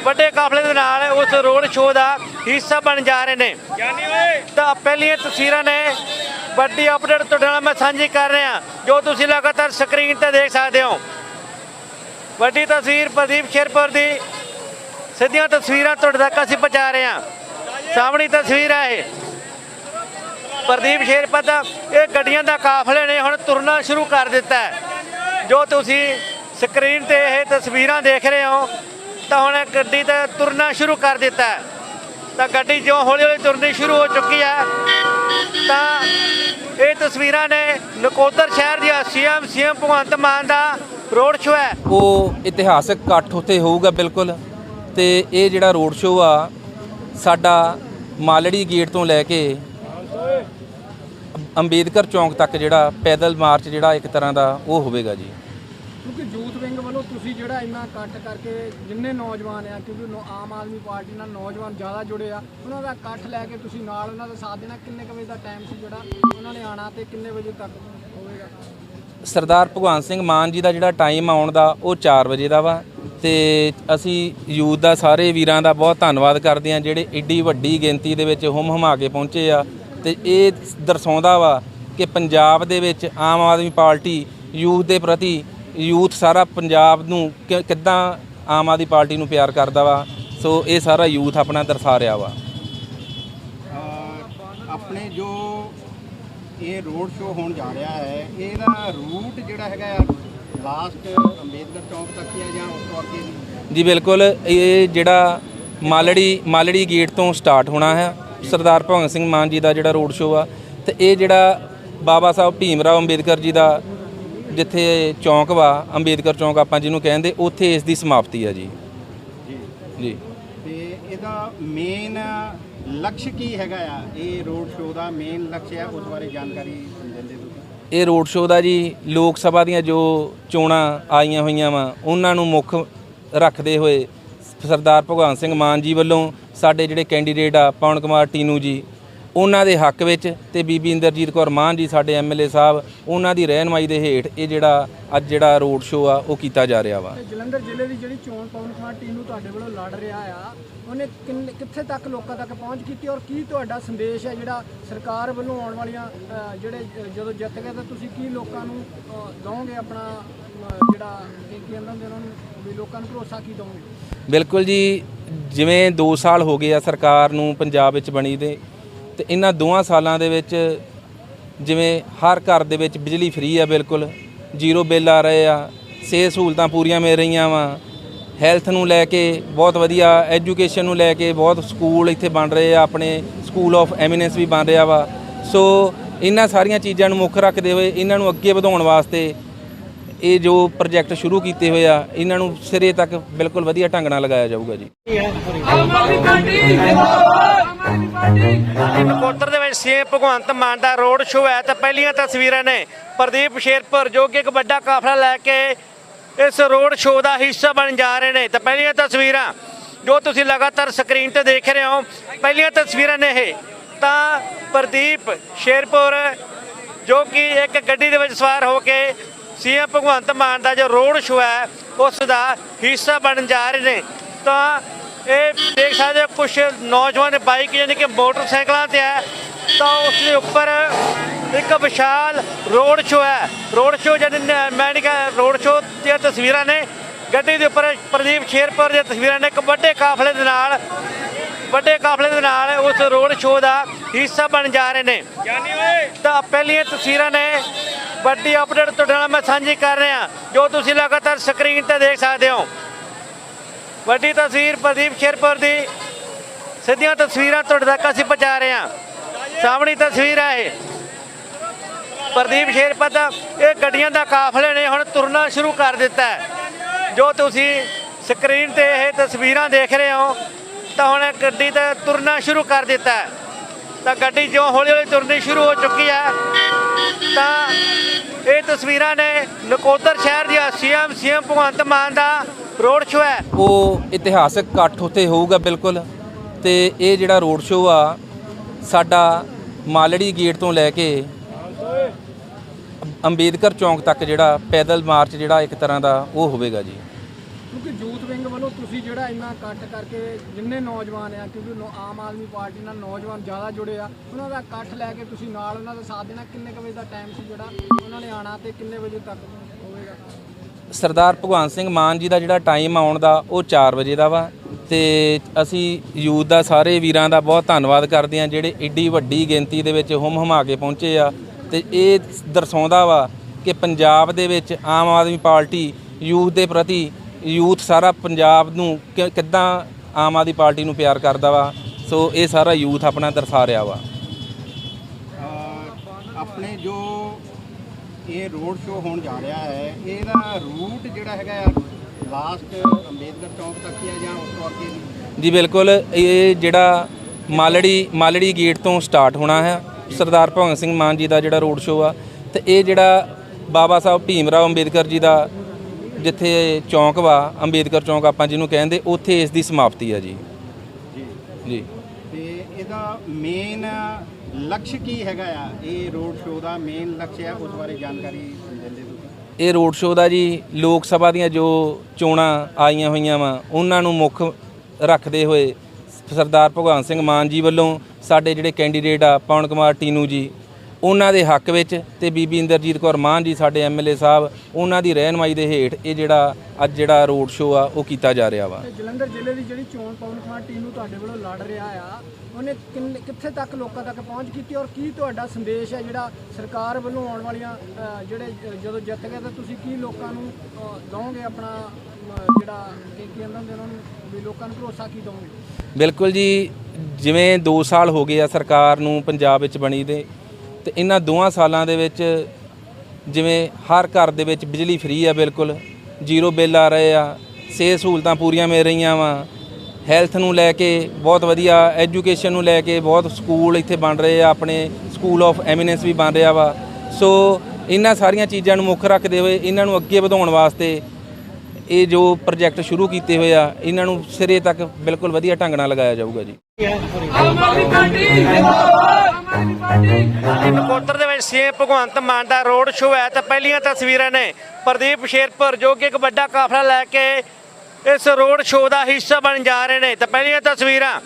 ਵੱਡੇ ਕਾਫਲੇ ਦੇ ਨਾਲ ਉਸ ਰੋਡ ਸ਼ੋਅ ਦਾ ਹਿੱਸਾ ਬਣ ਜਾ ਰਹੇ ਨੇ। ਤਾਂ ਪਹਿਲੀਆਂ ਤਸਵੀਰਾਂ ਨੇ ਵੱਡੀ ਅਪਡੇਟ ਤੁਹਾਡੇ ਨਾਲ ਮੈਂ ਸਾਂਝੀ ਕਰ ਰਿਹਾ ਜੋ ਤੁਸੀਂ ਲਗਾਤਾਰ ਸਕਰੀਨ ਤੇ ਦੇਖ ਸਕਦੇ ਹੋ। ਵੱਡੀ ਤਸਵੀਰ ਪ੍ਰਦੀਪ ਸ਼ੇਰਪੁਰ ਦੀ। ਸਿੱਧੀਆਂ ਤਸਵੀਰਾਂ ਤੁਹਾਡੇ ਤੱਕ ਅਸੀਂ ਪਹੁੰਚਾ ਰਹੇ ਹਾਂ। ਸਾਹਮਣੀ ਤਸਵੀਰ ਹੈ ਇਹ। ਪ੍ਰਦੀਪ ਸ਼ੇਰਪੁਰ ਦਾ ਇਹ ਗੱਡੀਆਂ ਦਾ ਕਾਫਲੇ ਨੇ ਹੁਣ ਤੁਰਨਾ ਸ਼ੁਰੂ ਕਰ ਦਿੱਤਾ ਜੋ ਤੁਸੀਂ ਸਕਰੀਨ ਤੇ ਇਹ ਤਸਵੀਰਾਂ ਦੇਖ ਰਹੇ ਹੋ ਤਾਂ ਹੁਣ ਗੱਡੀ ਤੇ ਤੁਰਨਾ ਸ਼ੁਰੂ ਕਰ ਦਿੱਤਾ ਹੈ। ਤਾਂ ਗੱਡੀ ਜੋ ਹੌਲੀ ਹੌਲੀ ਤੁਰਨੀ ਸ਼ੁਰੂ ਹੋ ਚੁੱਕੀ ਹੈ। ਤਾਂ ਇਹ ਤਸਵੀਰਾਂ ਨੇ ਨਕੋਦਰ ਸ਼ਹਿਰ ਦੀ ਸੀਐਮ ਸੀਐਮ ਭਗਵੰਤ ਮਾਨ ਦਾ ਰੋਡ ਸ਼ੋਅ ਹੈ। ਉਹ ਇਤਿਹਾਸਕ ਇਕੱਠ ਉੱਥੇ ਹੋਊਗਾ ਬਿਲਕੁਲ। ਤੇ ਇਹ ਜਿਹੜਾ ਰੋਡ ਸ਼ੋਅ ਆ, ਸਾਡਾ ਮਾਲੜੀ ਗੇਟ ਤੋਂ ਲੈ ਕੇ ਅੰਬੇਦਕਰ ਚੌਂਕ ਤੱਕ ਜਿਹੜਾ ਪੈਦਲ ਮਾਰਚ ਜਿਹੜਾ ਇੱਕ ਤਰ੍ਹਾਂ ਦਾ ਉਹ ਹੋਵੇਗਾ ਜੀ। ਕਿਉਂਕਿ ਯੂਥ ਵਿੰਗ ਵੱਲੋਂ ਤੁਸੀਂ ਜਿਹੜਾ ਇੰਨਾ ਕੱਟ ਕਰਕੇ ਜਿੰਨੇ ਨੌਜਵਾਨ ਆ, ਕਿਉਂਕਿ ਨੌ- ਆਮ ਆਦਮੀ ਪਾਰਟੀ ਨਾਲ ਨੌਜਵਾਨ ਜ਼ਿਆਦਾ ਜੁੜੇ ਆ, ਉਹਨਾਂ ਦਾ ਇਕੱਠ ਲੈ ਕੇ ਤੁਸੀਂ ਨਾਲ ਉਹਨਾਂ ਦਾ ਸਾਥ ਦੇਣਾ, ਕਿੰਨੇ ਕੁ ਵਜੇ ਦਾ ਟਾਈਮ ਸੀ ਜਿਹੜਾ ਉਹਨਾਂ ਨੇ ਆਣਾ ਤੇ ਕਿੰਨੇ ਵਜੇ ਤੱਕ ਹੋਵੇਗਾ? ਸਰਦਾਰ ਭਗਵੰਤ ਸਿੰਘ ਮਾਨ ਜੀ ਦਾ ਜਿਹੜਾ ਟਾਈਮ ਆਉਣ ਦਾ, ਉਹ 4 ਵਜੇ ਦਾ ਵਾ ਤੇ ਅਸੀਂ ਯੂਥ ਦਾ ਸਾਰੇ ਵੀਰਾਂ ਦਾ ਬਹੁਤ ਧੰਨਵਾਦ ਕਰਦੇ ਹਾਂ, ਜਿਹੜੇ ਏਡੀ ਵੱਡੀ ਗਿਣਤੀ ਦੇ ਵਿੱਚ ਹੁਮ ਹੁਮਾ ਕੇ ਪਹੁੰਚੇ ਆ ਤੇ ਇਹ ਦਰਸਾਉਂਦਾ ਵਾ ਕਿ ਪੰਜਾਬ ਦੇ ਵਿੱਚ ਆਮ ਆਦਮੀ ਪਾਰਟੀ ਯੂਥ ਦੇ ਪ੍ਰਤੀ ਯੂਥ ਸਾਰਾ ਪੰਜਾਬ ਨੂੰ ਕਿ- ਕਿੱਦਾਂ ਆਮ ਆਦਮੀ ਪਾਰਟੀ ਨੂੰ ਪਿਆਰ ਕਰਦਾ ਵਾ ਸੋ ਇਹ ਸਾਰਾ ਯੂਥ ਆਪਣਾ ਦਰਸਾ ਰਿਹਾ ਵਾ। ਅਹ ਆਪਣੇ ਜੋ ਇਹ ਰੋਡ ਸ਼ੋਅ ਹੋਣ ਜਾ ਰਿਹਾ ਹੈ ਇਹਦਾ ਰੂਟ ਜਿਹੜਾ ਹੈਗਾ ਲਾਸਟ ਅੰਬੇਦਕਰ ਚੌਂਕ ਤੱਕ ਹੀ ਆ ਜਾਂ ਉਸ ਤੋਂ ਅੱਗੇ ਵੀ? ਜੀ ਬਿਲਕੁਲ ਇਹ ਜਿਹੜਾ ਮਾਲੜੀ ਮਾਲੜੀ ਗੇਟ ਤੋਂ ਸਟਾਰਟ ਹੋਣਾ ਹੈ ਸਰਦਾਰ ਭਗਤ ਸਿੰਘ ਮਾਨ ਜੀ ਦਾ ਜਿਹੜਾ ਰੋਡ ਸ਼ੋਅ ਆ ਤੇ ਇਹ ਜਿਹੜਾ ਬਾਬਾ ਸਾਹਿਬ ਭੀਮ ਰਾਓ ਅੰਬੇਦਕਰ ਜੀ ਦਾ ਜਿੱਥੇ ਚੌਂਕ ਵਾ ਅੰਬੇਦਕਰ ਚੌਂਕ ਆਪਾਂ ਜਿਹਨੂੰ ਕਹਿੰਦੇ ਉੱਥੇ ਇਸ ਦੀ ਸਮਾਪਤੀ ਹੈ ਜੀ। ਜੀ। ਤੇ ਇਹਦਾ ਮੇਨ ਲਕਸ਼ ਕੀ ਹੈਗਾ ਆ? ਇਹ ਰੋਡ ਸ਼ੋਅ ਦਾ ਮੇਨ ਲਕਸ਼ ਹੈ ਉਸ ਬਾਰੇ ਜਾਣਕਾਰੀ ਦਿੰਦੇ ਤੁਸੀਂ। ਇਹ ਰੋਡ ਸ਼ੋਅ ਦਾ ਜੀ ਲੋਕ ਸਭਾ ਦੀਆਂ ਜੋ ਚੋਣਾਂ ਆਈਆਂ ਹੋਈਆਂ ਵਾ ਉਹਨਾਂ ਨੂੰ ਮੁੱਖ ਰੱਖਦੇ ਹੋਏ ਸਰਦਾਰ ਭਗਵੰਤ ਸਿੰਘ ਮਾਨ ਜੀ ਵੱਲੋਂ ਸਾਡੇ ਜਿਹੜੇ ਕੈਂਡੀਡੇਟ ਆ ਪਵਨ ਕੁਮਾਰ ਟੀਨੂ ਜੀ ਉਹਨਾਂ ਦੇ ਹੱਕ ਵਿੱਚ ਤੇ ਬੀਬੀ ਇੰਦਰਜੀਤ ਕੌਰ ਮਾਨ ਜੀ ਸਾਡੇ ਐਮਐਲਏ ਸਾਹਿਬ ਉਹਨਾਂ ਦੀ ਰਹਿਨਮਾਈ ਦੇ ਹੇਠ ਇਹ ਜਿਹੜਾ ਅੱਜ ਜਿਹੜਾ ਰੋਡ ਸ਼ੋਅ ਆ ਉਹ ਕੀਤਾ ਜਾ ਰਿਹਾ ਵਾ। ਜਲੰਧਰ ਜ਼ਿਲ੍ਹੇ ਦੀ ਜਿਹੜੀ ਚੋਣ ਪਵਨ ਕੁਮਾਰ ਟੀਨੂ ਤੁਹਾਡੇ ਵੱਲੋਂ ਲੜ ਰਿਹਾ ਆ ਉਹਨੇ ਕਿੰਨੇ- ਕਿੱਥੇ ਤੱਕ ਲੋਕਾਂ ਤੱਕ ਪਹੁੰਚ ਕੀਤੀ ਔਰ ਕੀ ਤੁਹਾਡਾ ਸੰਦੇਸ਼ ਹੈ ਜਿਹੜਾ ਸਰਕਾਰ ਵੱਲੋਂ ਆਉਣ ਵਾਲੀਆਂ ਜਿਹੜੇ ਜਦੋਂ ਜਿੱਤ ਗਏ ਤਾਂ ਤੁਸੀਂ ਕੀ ਲੋਕਾਂ ਨੂੰ ਅ, ਦਓਗੇ ਆਪਣਾ ਜਿਹੜਾ ਕੀ ਕਹਿੰਦੇ ਹੁੰਦੇ ਉਹਨਾਂ ਨੂੰ ਵੀ ਲੋਕਾਂ ਨੂੰ ਭਰੋਸਾ ਕੀ ਦਓਗੇ ਬਿਲਕੁਲ ਜੀ ਜਿਵੇਂ 2 ਸਾਲ ਹੋ ਗਏ ਆ ਸਰਕਾਰ ਨੂੰ ਪੰਜਾਬ ਵਿੱਚ ਬਣੀ ਦੇ ਤੇ ਇਹਨਾਂ ਦੋਹਾਂ ਸਾਲਾਂ ਦੇ ਵਿੱਚ ਜਿਵੇਂ ਹਰ ਘਰ ਦੇ ਵਿੱਚ ਬਿਜਲੀ ਫ੍ਰੀ ਆ ਬਿਲਕੁਲ, ਜ਼ੀਰੋ ਬਿੱਲ ਆ ਰਹੇ ਆ, ਸਿਹਤ ਸਹੂਲਤਾਂ ਪੂਰੀਆਂ ਮਿਲ ਰਹੀਆਂ ਵਾ ਹੈਲਥ ਨੂੰ ਲੈ ਕੇ ਬਹੁਤ ਵਧੀਆ ਐਜੂਕੇਸ਼ਨ ਨੂੰ ਲੈ ਕੇ ਬਹੁਤ ਸਕੂਲ ਇੱਥੇ ਬਣ ਰਹੇ ਆ, ਆਪਣੇ ਸਕੂਲ ਆਫ ਐਮੀਨੈਂਸ ਵੀ ਬਣ ਰਿਹਾ ਵਾ। ਸੋ ਇਹਨਾਂ ਸਾਰੀਆਂ ਚੀਜ਼ਾਂ ਨੂੰ ਮੁੱਖ ਰੱਖਦੇ ਹੋਏ ਇਹਨਾਂ ਨੂੰ ਅੱਗੇ ਵਧਾਉਣ ਵਾਸਤੇ ਇਹ ਜੋ ਪ੍ਰੋਜੈਕਟ ਸ਼ੁਰੂ ਕੀਤੇ ਹੋਏ ਆ ਇਹਨਾਂ ਨੂੰ ਸਿਰੇ ਤੱਕ ਬਿਲਕੁਲ ਵਧੀਆ ਢੰਗ ਨਾਲ ਲਗਾਇਆ ਜਾਊਗਾ ਜੀ। ਆਮ ਆਦਮੀ ਪਾਰਟੀ ਜਿੰਦਾਬਾਦ ਆਮ ਆਦਮੀ ਪਾਰਟੀ। ਨਕੋਦਰ ਦੇ ਵਿੱਚ ਸੀਐਮ ਭਗਵੰਤ ਮਾਨ ਦਾ ਰੋਡ ਸ਼ੋਅ ਹੈ ਤਾਂ ਪਹਿਲੀਆਂ ਤਸਵੀਰਾਂ ਨੇ ਪ੍ਰਦੀਪ ਸ਼ੇਰਪੁਰ ਜੋ ਕਿ ਇੱਕ ਵੱਡਾ ਕਾਫਲਾ ਲੈ ਕੇ ਇਸ ਰੋਡ ਸ਼ੋਅ ਦਾ ਹਿੱਸਾ ਬਣ ਜਾ ਰਹੇ ਨੇ। ਤਾਂ ਪਹਿਲੀਆਂ ਤਸਵੀਰਾਂ ਜੋ ਤੁਸੀਂ ਲਗਾਤਾਰ ਸਕਰੀਨ ਤੇ ਦੇਖ ਰਹੇ ਹੋ ਪਹਿਲੀਆਂ ਤਸਵੀਰਾਂ ਨੇ ਇਹ। ਤਾਂ ਪ੍ਰਦੀਪ ਸ਼ੇਰਪੁਰ ਜੋ ਕਿ ਇੱਕ ਗੱਡੀ ਦੇ ਵਿੱਚ ਸਵਾਰ ਹੋ ਕੇ ਸੀਐਮ ਭਗਵੰਤ ਮਾਨ ਦਾ ਜੋ ਰੋਡ ਸ਼ੋਅ ਹੈ ਉਸ ਦਾ ਹਿੱਸਾ ਬਣ ਜਾ ਰਹੇ ਨੇ। ਤਾਂ ਇਹ ਦੇਖ ਸਕਦੇ ਹੋ ਕੁਝ ਨੌਜਵਾਨ ਬਾਈਕ ਯਾਨੀ ਕਿ ਮੋਟਰਸਾਈਕਲਾਂ ਤੇ ਹੈ ਤਾਂ ਉਸ ਦੇ ਉੱਪਰ ਇੱਕ ਵਿਸ਼ਾਲ ਰੋਡ ਸ਼ੋਅ ਹੈ। ਰੋਡ ਸ਼ੋਅ ਜਿਹਨੇ ਮੈਂ ਕਹਾਂ ਰੋਡ ਸ਼ੋਅ ਦੀਆਂ ਤਸਵੀਰਾਂ ਨੇ। ਗੱਡੀ ਦੇ ਉੱਪਰ ਪ੍ਰਦੀਪ ਸ਼ੇਰਪੁਰ ਦੀਆਂ ਤਸਵੀਰਾਂ ਨੇ ਇੱਕ ਵੱਡੇ ਕਾਫਲੇ ਦੇ ਨਾਲ ਵੱਡੇ ਕਾਫਲੇ ਦੇ ਨਾਲ ਉਸ ਰੋਡ ਸ਼ੋਅ ਦਾ ਹਿੱਸਾ ਬਣ ਜਾ ਰਹੇ ਨੇ। ਤਾਂ ਪਹਿਲੀਆਂ ਤਸਵੀਰਾਂ ਨੇ ਵੱਡੀ ਅਪਡੇਟ ਤੁਹਾਡੇ ਨਾਲ ਮੈਂ ਸਾਂਝੀ ਕਰ ਰਿਹਾ। ਜੋ ਤੁਸੀਂ ਲਗਾਤਾਰ ਸਕਰੀਨ ਤੇ ਦੇਖ ਸਕਦੇ ਹੋ। ਵੱਡੀ ਤਸਵੀਰ ਪ੍ਰਦੀਪ ਸ਼ੇਰਪੁਰ ਦੀ। ਸਿੱਧੀਆਂ ਤਸਵੀਰਾਂ ਤੁਹਾਡੇ ਤੱਕ ਅਸੀਂ ਪਹੁੰਚਾ ਰਹੇ ਹਾਂ। ਸਾਹਮਣੀ ਤਸਵੀਰ ਹੈ ਇਹ। ਪ੍ਰਦੀਪ ਸ਼ੇਰਪੁਰ ਦਾ ਇਹ ਗੱਡੀਆਂ ਦਾ ਕਾਫਲੇ ਨੇ ਹੁਣ ਤੁਰਨਾ ਸ਼ੁਰੂ ਕਰ ਦਿੱਤਾ ਹੈ। ਜੋ ਤੁਸੀਂ ਸਕਰੀਨ ਤੇ ਇਹ ਤਸਵੀਰਾਂ ਦੇਖ ਰਹੇ ਹੋ, ਤਾਂ ਹੁਣ ਗੱਡੀ ਤੇ ਤੁਰਨਾ ਸ਼ੁਰੂ ਕਰ ਦਿੱਤਾ ਹੈ। ਤਾਂ ਗੱਡੀ ਜੋ ਹੌਲੀ ਹੌਲੀ ਤੁਰਨੀ ਸ਼ੁਰੂ ਹੋ ਚੁੱਕੀ ਹੈ। ਤਾਂ ਇਹ ਤਸਵੀਰਾਂ ਨੇ ਨਕੋਦਰ ਸ਼ਹਿਰ ਦੀਆਂ ਸੀਐਮ ਸੀਐਮ ਭਗਵੰਤ ਮਾਨ ਦਾ ਰੋਡ ਸ਼ੋਅ ਹੈ। ਉਹ ਇਤਿਹਾਸਕ ਇਕੱਠ ਉੱਥੇ ਹੋਊਗਾ ਬਿਲਕੁਲ। ਤੇ ਇਹ ਜਿਹੜਾ ਰੋਡ ਸ਼ੋਅ ਆ, ਸਾਡਾ ਮਾਲੜੀ ਗੇਟ ਤੋਂ ਲੈ ਕੇ ਅੰਬੇਦਕਰ ਚੌਂਕ ਤੱਕ ਜਿਹੜਾ ਪੈਦਲ ਮਾਰਚ ਜਿਹੜਾ ਇੱਕ ਤਰ੍ਹਾਂ ਦਾ ਉਹ ਹੋਵੇਗਾ ਜੀ ਕਿਉਂਕਿ ਯੂਥ ਵਿੰਗ ਵੱਲੋਂ ਤੁਸੀਂ ਜਿਹੜਾ ਇੰਨਾ ਇਕੱਠ ਕਰਕੇ ਜਿੰਨੇ ਨੌਜਵਾਨ ਆ, ਕਿਉਂਕਿ ਨੌ- ਆਮ ਆਦਮੀ ਪਾਰਟੀ ਨਾਲ ਨੌਜਵਾਨ ਜ਼ਿਆਦਾ ਜੁੜੇ ਆ, ਉਹਨਾਂ ਦਾ ਇਕੱਠ ਲੈ ਕੇ ਤੁਸੀਂ ਨਾਲ ਉਹਨਾਂ ਦਾ ਸਾਥ ਦੇਣਾ, ਕਿੰਨੇ ਕੁ ਵਜੇ ਦਾ ਟਾਈਮ ਸੀ ਜਿਹੜਾ ਉਹਨਾਂ ਨੇ ਆਣਾ ਤੇ ਕਿੰਨੇ ਵਜੇ ਤੱਕ ਹੋਵੇਗਾ? ਸਰਦਾਰ ਭਗਵੰਤ ਸਿੰਘ ਮਾਨ ਜੀ ਦਾ ਜਿਹੜਾ ਟਾਈਮ ਆਉਣ ਦਾ, ਉਹ 4 ਵਜੇ ਦਾ ਵਾ ਤੇ ਅਸੀਂ ਯੂਥ ਦਾ ਸਾਰੇ ਵੀਰਾਂ ਦਾ ਬਹੁਤ ਧੰਨਵਾਦ ਕਰਦੇ ਹਾਂ, ਜਿਹੜੇ ਏਡੀ ਵੱਡੀ ਗਿਣਤੀ ਦੇ ਵਿੱਚ ਹੁਮ ਹੁਮਾ ਕੇ ਪਹੁੰਚੇ ਆ ਤੇ ਇਹ ਦਰਸਾਉਂਦਾ ਵਾ ਕਿ ਪੰਜਾਬ ਦੇ ਵਿੱਚ ਆਮ ਆਦਮੀ ਪਾਰਟੀ ਯੂਥ ਦੇ ਪ੍ਰਤੀ ਯੂਥ ਸਾਰਾ ਪੰਜਾਬ ਨੂੰ ਕਿ- ਕਿੱਦਾਂ ਆਮ ਆਦਮੀ ਪਾਰਟੀ ਨੂੰ ਪਿਆਰ ਕਰਦਾ ਵਾ ਸੋ ਇਹ ਸਾਰਾ ਯੂਥ ਆਪਣਾ ਦਰਸਾ ਰਿਹਾ ਵਾ। ਅਹ ਆਪਣੇ ਜੋ ਇਹ ਰੋਡ ਸ਼ੋਅ ਹੋਣ ਜਾ ਰਿਹਾ ਹੈ ਇਹਦਾ ਰੂਟ ਜਿਹੜਾ ਹੈਗਾ ਲਾਸਟ ਅੰਬੇਦਕਰ ਚੌਂਕ ਤੱਕ ਹੀ ਆ ਜਾਂ ਉਸ ਤੋਂ ਅੱਗੇ ਵੀ? ਜੀ ਬਿਲਕੁਲ ਇਹ ਜਿਹੜਾ ਮਾਲੜੀ ਮਾਲੜੀ ਗੇਟ ਤੋਂ ਸਟਾਰਟ ਹੋਣਾ ਹੈ। ਸਰਦਾਰ ਭਗਤ ਸਿੰਘ ਮਾਨ ਜੀ ਦਾ ਜਿਹੜਾ ਰੋਡ ਸ਼ੋਅ ਆ ਤੇ ਇਹ ਜਿਹੜਾ ਬਾਬਾ ਸਾਹਿਬ ਭੀਮ ਰਾਓ ਅੰਬੇਦਕਰ ਜੀ ਦਾ ਜਿੱਥੇ ਚੌਂਕ ਵਾ ਅੰਬੇਦਕਰ ਚੌਂਕ ਆਪਾਂ ਜਿਹਨੂੰ ਕਹਿੰਦੇ ਉੱਥੇ ਇਸ ਦੀ ਸਮਾਪਤੀ ਹੈ ਜੀ। ਜੀ। ਜੀ। ਤੇ ਇਹਦਾ ਮੇਨ ਲਕਸ਼ ਕੀ ਹੈਗਾ ਆ? ਇਹ ਰੋਡ ਸ਼ੋਅ ਦਾ ਮੇਨ ਲਕਸ਼ ਹੈ ਉਸ ਬਾਰੇ ਜਾਣਕਾਰੀ ਦਿੰਦੇ ਤੁਸੀਂ। ਇਹ ਰੋਡ ਸ਼ੋਅ ਦਾ ਜੀ ਲੋਕ ਸਭਾ ਦੀਆਂ ਜੋ ਚੋਣਾਂ ਆਈਆਂ ਹੋਈਆਂ ਵਾ ਉਹਨਾਂ ਨੂੰ ਮੁੱਖ ਰੱਖਦੇ ਹੋਏ ਸਰਦਾਰ ਭਗਵੰਤ ਸਿੰਘ ਮਾਨ ਜੀ ਵੱਲੋਂ ਸਾਡੇ ਜਿਹੜੇ ਕੈਂਡੀਡੇਟ ਆ ਪਵਨ ਕੁਮਾਰ ਟੀਨੂ ਜੀ ਉਹਨਾਂ ਦੇ ਹੱਕ ਵਿੱਚ ਤੇ ਬੀਬੀ ਇੰਦਰਜੀਤ ਕੌਰ ਮਾਨ ਜੀ ਸਾਡੇ ਐਮਐਲਏ ਸਾਹਿਬ ਉਹਨਾਂ ਦੀ ਰਹਿਨਮਾਈ ਦੇ ਹੇਠ ਇਹ ਜਿਹੜਾ ਅੱਜ ਜਿਹੜਾ ਰੋਡ ਸ਼ੋਅ ਆ ਉਹ ਕੀਤਾ ਜਾ ਰਿਹਾ ਵਾ। ਜਲੰਧਰ ਜ਼ਿਲ੍ਹੇ ਦੀ ਜਿਹੜੀ ਚੋਣ ਪਵਨ ਕੁਮਾਰ ਟੀਨੂ ਤੁਹਾਡੇ ਵੱਲੋਂ ਲੜ ਰਿਹਾ ਆ ਉਹਨੇ ਕਿੰਨੇ- ਕਿੱਥੇ ਤੱਕ ਲੋਕਾਂ ਤੱਕ ਪਹੁੰਚ ਕੀਤੀ ਔਰ ਕੀ ਤੁਹਾਡਾ ਸੰਦੇਸ਼ ਹੈ ਜਿਹੜਾ ਸਰਕਾਰ ਵੱਲੋਂ ਆਉਣ ਵਾਲੀਆਂ ਜਿਹੜੇ ਜਦੋਂ ਜਿੱਤ ਗਏ ਤਾਂ ਤੁਸੀਂ ਕੀ ਲੋਕਾਂ ਨੂੰ ਅ, ਦਓਗੇ ਆਪਣਾ ਜਿਹੜਾ ਕੀ ਕੀ ਕਹਿੰਦੇ ਹੁੰਦੇ ਉਹਨਾਂ ਨੂੰ ਵੀ ਲੋਕਾਂ ਨੂੰ ਭਰੋਸਾ ਕੀ ਦਓਗੇ? ਬਿਲਕੁਲ ਜੀ ਜਿਵੇਂ 2 ਸਾਲ ਹੋ ਗਏ ਆ ਸਰਕਾਰ ਨੂੰ ਪੰਜਾਬ ਵਿੱਚ ਬਣੀ ਦੇ ਤੇ ਇਹਨਾਂ ਦੋਵਾਂ ਸਾਲਾਂ ਦੇ ਵਿੱਚ ਜਿਵੇਂ ਹਰ ਘਰ ਦੇ ਵਿੱਚ ਬਿਜਲੀ ਫ੍ਰੀ ਆ ਬਿਲਕੁਲ, ਜ਼ੀਰੋ ਬਿੱਲ ਆ ਰਹੇ ਆ, ਸਿਹਤ ਸਹੂਲਤਾਂ ਪੂਰੀਆਂ ਮਿਲ ਰਹੀਆਂ ਵਾ, ਹੈਲਥ ਨੂੰ ਲੈ ਕੇ ਬਹੁਤ ਵਧੀਆ, ਐਜੂਕੇਸ਼ਨ ਨੂੰ ਲੈ ਕੇ ਬਹੁਤ ਸਕੂਲ ਇੱਥੇ ਬਣ ਰਹੇ ਆ, ਆਪਣੇ ਸਕੂਲ ਆਫ ਐਮੀਨੈਂਸ ਵੀ ਬਣ ਰਿਹਾ ਵਾ। ਸੋ ਇਹਨਾਂ ਸਾਰੀਆਂ ਚੀਜ਼ਾਂ ਨੂੰ ਮੁੱਖ ਰੱਖਦੇ ਹੋਏ ਇਹਨਾਂ ਨੂੰ ਅੱਗੇ ਵਧਾਉਣ ਵਾਸਤੇ ਇਹ ਜੋ ਪ੍ਰੋਜੈਕਟ ਸ਼ੁਰੂ ਕੀਤੇ ਹੋਏ ਆ, ਇਹਨਾਂ ਨੂੰ ਸਿਰੇ ਤੱਕ ਬਿਲਕੁਲ ਵਧੀਆ ਢੰਗ ਨਾਲ ਲਗਾਇਆ ਜਾਊਗਾ ਜੀ। ਆਮ ਦੇ ਵਿੱਚ ਸੀਐਮ ਭਗਵੰਤ ਮਾਨ ਦਾ ਰੋਡ ਸ਼ੋਅ ਹੈ ਤਾਂ ਪਹਿਲੀਆਂ ਤਸਵੀਰਾਂ ਨੇ ਪ੍ਰਦੀਪ ਸ਼ੇਰਪੁਰ ਜੋ ਕਿ ਇੱਕ ਵੱਡਾ ਕਾਫਲਾ ਲੈ ਕੇ ਇਸ ਰੋਡ ਸ਼ੋਅ ਦਾ ਹਿੱਸਾ ਬਣ ਜਾ ਰਹੇ ਨੇ। ਤਾਂ ਪਹਿਲੀਆਂ ਤਸਵੀਰਾਂ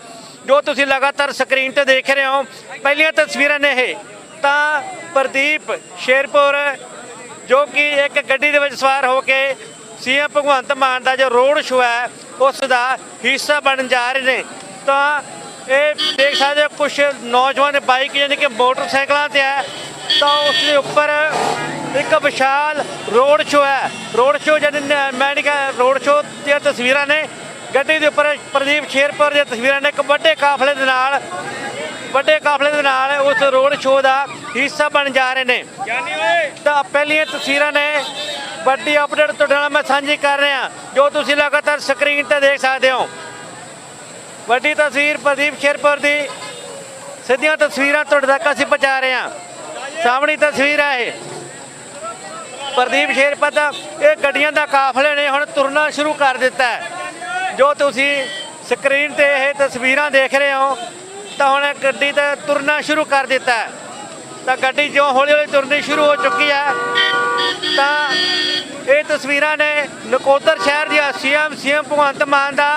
ਜੋ ਤੁਸੀਂ ਲਗਾਤਾਰ ਸਕਰੀਨ ਤੇ ਦੇਖ ਰਹੇ ਹੋ, ਪਹਿਲੀਆਂ ਤਸਵੀਰਾਂ ਨੇ ਇਹ। ਤਾਂ ਪ੍ਰਦੀਪ ਸ਼ੇਰਪੁਰ ਜੋ ਕਿ ਇੱਕ ਗੱਡੀ ਦੇ ਵਿੱਚ ਸਵਾਰ ਹੋ ਕੇ ਸੀਐਮ ਭਗਵੰਤ ਮਾਨ ਦਾ ਜੋ ਰੋਡ ਸ਼ੋਅ ਹੈ ਉਸ ਦਾ ਹਿੱਸਾ ਬਣ ਜਾ ਰਹੇ ਨੇ। ਤਾਂ ਇਹ ਦੇਖ ਸਕਦੇ ਹੋ ਕੁਝ ਨੌਜਵਾਨ ਬਾਈਕ ਯਾਨੀ ਕਿ ਮੋਟਰਸਾਈਕਲਾਂ ਤੇ ਹੈ ਤਾਂ ਉਸ ਦੇ ਉੱਪਰ ਇੱਕ ਵਿਸ਼ਾਲ ਰੋਡ ਸ਼ੋਅ ਹੈ। ਰੋਡ ਸ਼ੋਅ ਜਿਹਨੇ ਮੈਂ ਨਹੀਂ ਕਹਾਂ ਰੋਡ ਸ਼ੋਅ ਦੀਆਂ ਤਸਵੀਰਾਂ ਨੇ। ਗੱਡੀ ਦੇ ਉੱਪਰ ਪ੍ਰਦੀਪ ਸ਼ੇਰਪੁਰ ਦੀਆਂ ਤਸਵੀਰਾਂ ਨੇ ਇੱਕ ਵੱਡੇ ਕਾਫਲੇ ਦੇ ਨਾਲ ਵੱਡੇ ਕਾਫਲੇ ਦੇ ਨਾਲ ਉਸ ਰੋਡ ਸ਼ੋਅ ਦਾ ਹਿੱਸਾ ਬਣ ਜਾ ਰਹੇ ਨੇ। ਤਾਂ ਪਹਿਲੀਆਂ ਤਸਵੀਰਾਂ ਨੇ ਵੱਡੀ ਅਪਡੇਟ ਤੁਹਾਡੇ ਨਾਲ ਮੈਂ ਸਾਂਝੀ ਕਰ ਰਿਹਾ, ਜੋ ਤੁਸੀਂ ਲਗਾਤਾਰ ਸਕਰੀਨ ਤੇ ਦੇਖ ਸਕਦੇ ਹੋ। ਵੱਡੀ ਤਸਵੀਰ ਪ੍ਰਦੀਪ ਸ਼ੇਰਪੁਰ ਦੀ, ਸਿੱਧੀਆਂ ਤਸਵੀਰਾਂ ਤੁਹਾਡੇ ਤੱਕ ਅਸੀਂ ਪਹੁੰਚਾ ਰਹੇ ਹਾਂ। ਸਾਹਮਣੀ ਤਸਵੀਰ ਹੈ ਇਹ। ਪ੍ਰਦੀਪ ਸ਼ੇਰਪੁਰ ਦਾ, ਇਹ ਗੱਡੀਆਂ ਦਾ ਕਾਫਲੇ ਨੇ, ਹੁਣ ਤੁਰਨਾ ਸ਼ੁਰੂ ਕਰ ਦਿੱਤਾ ਹੈ। ਜੋ ਤੁਸੀਂ ਸਕਰੀਨ ਤੇ ਇਹ ਤਸਵੀਰਾਂ ਦੇਖ ਰਹੇ ਹੋ, ਤਾਂ ਹੁਣ ਗੱਡੀ ਤੇ ਤੁਰਨਾ ਸ਼ੁਰੂ ਕਰ ਦਿੱਤਾ ਹੈ। ਤਾਂ ਗੱਡੀ ਜੋ ਹੌਲੀ ਹੌਲੀ ਤੁਰਨੀ ਸ਼ੁਰੂ ਹੋ ਚੁੱਕੀ ਹੈ, ਤਾਂ ਇਹ ਤਸਵੀਰਾਂ ਨੇ ਨਕੋਦਰ ਸ਼ਹਿਰ ਦੀਆਂ ਸੀਐਮ ਸੀਐਮ ਭਗਵੰਤ ਮਾਨ ਦਾ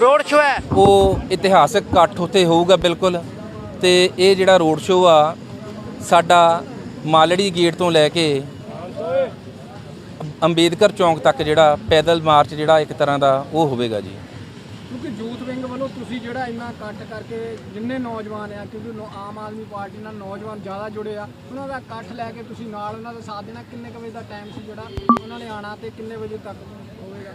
ਰੋਡ ਸ਼ੋਅ ਹੈ। ਉਹ ਇਤਿਹਾਸਕ ਇਕੱਠ ਉੱਥੇ ਹੋਊਗਾ, ਬਿਲਕੁਲ। ਤੇ ਇਹ ਜਿਹੜਾ ਰੋਡ ਸ਼ੋਅ ਆ, ਸਾਡਾ ਮਾਲੜੀ ਗੇਟ ਤੋਂ ਲੈ ਕੇ ਅੰਬੇਦਕਰ ਚੌਂਕ ਤੱਕ ਜਿਹੜਾ ਪੈਦਲ ਮਾਰਚ ਜਿਹੜਾ ਇੱਕ ਤਰ੍ਹਾਂ ਦਾ ਉਹ ਹੋਵੇਗਾ ਜੀ। ਕਿਉਂਕਿ ਯੂਥ ਵਿੰਗ ਵੱਲੋਂ ਤੁਸੀਂ ਜਿਹੜਾ ਇੰਨਾ ਕੱਟ ਕਰਕੇ ਜਿੰਨੇ ਨੌਜਵਾਨ ਆ, ਕਿਉਂਕਿ ਨੌ- ਆਮ ਆਦਮੀ ਪਾਰਟੀ ਨਾਲ ਨੌਜਵਾਨ ਜ਼ਿਆਦਾ ਜੁੜੇ ਆ, ਉਹਨਾਂ ਦਾ ਇਕੱਠ ਲੈ ਕੇ ਤੁਸੀਂ ਨਾਲ ਉਹਨਾਂ ਦਾ ਸਾਥ ਦੇਣਾ। ਕਿੰਨੇ ਕੁ ਵਜੇ ਦਾ ਟਾਈਮ ਸੀ ਜਿਹੜਾ ਉਹਨਾਂ ਨੇ ਆਣਾ ਤੇ ਕਿੰਨੇ ਵਜੇ ਤੱਕ ਹੋਵੇਗਾ?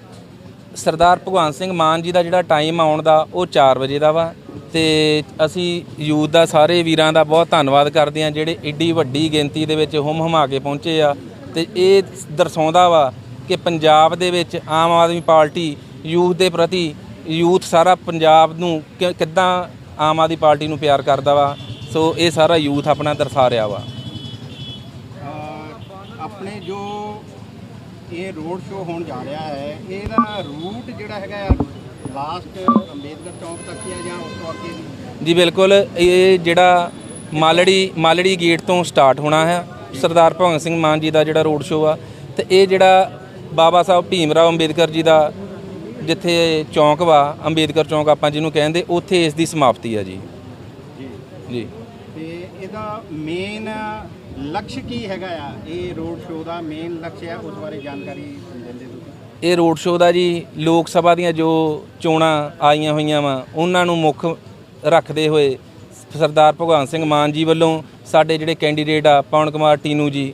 ਸਰਦਾਰ ਭਗਵੰਤ ਸਿੰਘ ਮਾਨ ਜੀ ਦਾ ਜਿਹੜਾ ਟਾਈਮ ਆਉਣ ਦਾ, ਉਹ 4 ਵਜੇ ਦਾ ਵਾ। ਤੇ ਅਸੀਂ ਯੂਥ ਦਾ ਸਾਰੇ ਵੀਰਾਂ ਦਾ ਬਹੁਤ ਧੰਨਵਾਦ ਕਰਦੇ ਹਾਂ, ਜਿਹੜੇ ਏਡੀ ਵੱਡੀ ਗਿਣਤੀ ਦੇ ਵਿੱਚ ਹੁਮ ਹੁਮਾ ਕੇ ਪਹੁੰਚੇ ਆ। ਤੇ ਇਹ ਦਰਸਾਉਂਦਾ ਵਾ ਕਿ ਪੰਜਾਬ ਦੇ ਵਿੱਚ ਆਮ ਆਦਮੀ ਪਾਰਟੀ ਯੂਥ ਦੇ ਪ੍ਰਤੀ ਯੂਥ ਸਾਰਾ ਪੰਜਾਬ ਨੂੰ ਕਿ- ਕਿੱਦਾਂ ਆਮ ਆਦਮੀ ਪਾਰਟੀ ਨੂੰ ਪਿਆਰ ਕਰਦਾ ਵਾ ਸੋ ਇਹ ਸਾਰਾ ਯੂਥ ਆਪਣਾ ਦਰਸਾ ਰਿਹਾ ਵਾ। ਅਹ ਆਪਣੇ ਜੋ ਇਹ ਰੋਡ ਸ਼ੋਅ ਹੋਣ ਜਾ ਰਿਹਾ ਹੈ ਇਹਦਾ ਰੂਟ ਜਿਹੜਾ ਹੈਗਾ ਲਾਸਟ ਅੰਬੇਦਕਰ ਚੌਂਕ ਤੱਕ ਹੀ ਆ ਜਾਂ ਉਸ ਤੋਂ ਅੱਗੇ ਵੀ? ਜੀ ਬਿਲਕੁਲ ਇਹ ਜਿਹੜਾ ਮਾਲੜੀ ਮਾਲੜੀ ਗੇਟ ਤੋਂ ਸਟਾਰਟ ਹੋਣਾ ਹੈ ਸਰਦਾਰ ਭਗਤ ਸਿੰਘ ਮਾਨ ਜੀ ਦਾ ਜਿਹੜਾ ਰੋਡ ਸ਼ੋਅ ਆ ਤੇ ਇਹ ਜਿਹੜਾ ਬਾਬਾ ਸਾਹਿਬ ਭੀਮ ਰਾਓ ਅੰਬੇਦਕਰ ਜੀ ਦਾ ਜਿੱਥੇ ਚੌਂਕ ਵਾ ਅੰਬੇਦਕਰ ਚੌਂਕ ਆਪਾਂ ਜਿਹਨੂੰ ਕਹਿੰਦੇ ਉੱਥੇ ਇਸ ਦੀ ਸਮਾਪਤੀ ਆ ਜੀ। ਜੀ। ਤੇ ਇਹਦਾ ਮੇਨ ਲਕਸ਼ ਕੀ ਹੈਗਾ ਆ? ਇਹ ਰੋਡ ਸ਼ੋਅ ਦਾ ਮੇਨ ਲਕਸ਼ ਹੈ ਉਸ ਬਾਰੇ ਜਾਣਕਾਰੀ ਦਿੰਦੇ ਤੁਸੀਂ। ਇਹ ਰੋਡ ਸ਼ੋਅ ਦਾ ਜੀ ਲੋਕ ਸਭਾ ਦੀਆਂ ਜੋ ਚੋਣਾਂ ਆਈਆਂ ਹੋਈਆਂ ਵਾ ਉਹਨਾਂ ਨੂੰ ਮੁੱਖ ਰੱਖਦੇ ਹੋਏ ਸਰਦਾਰ ਭਗਵੰਤ ਸਿੰਘ ਮਾਨ ਜੀ ਵੱਲੋਂ ਸਾਡੇ ਜਿਹੜੇ ਕੈਂਡੀਡੇਟ ਆ ਪਵਨ ਕੁਮਾਰ ਟੀਨੂ ਜੀ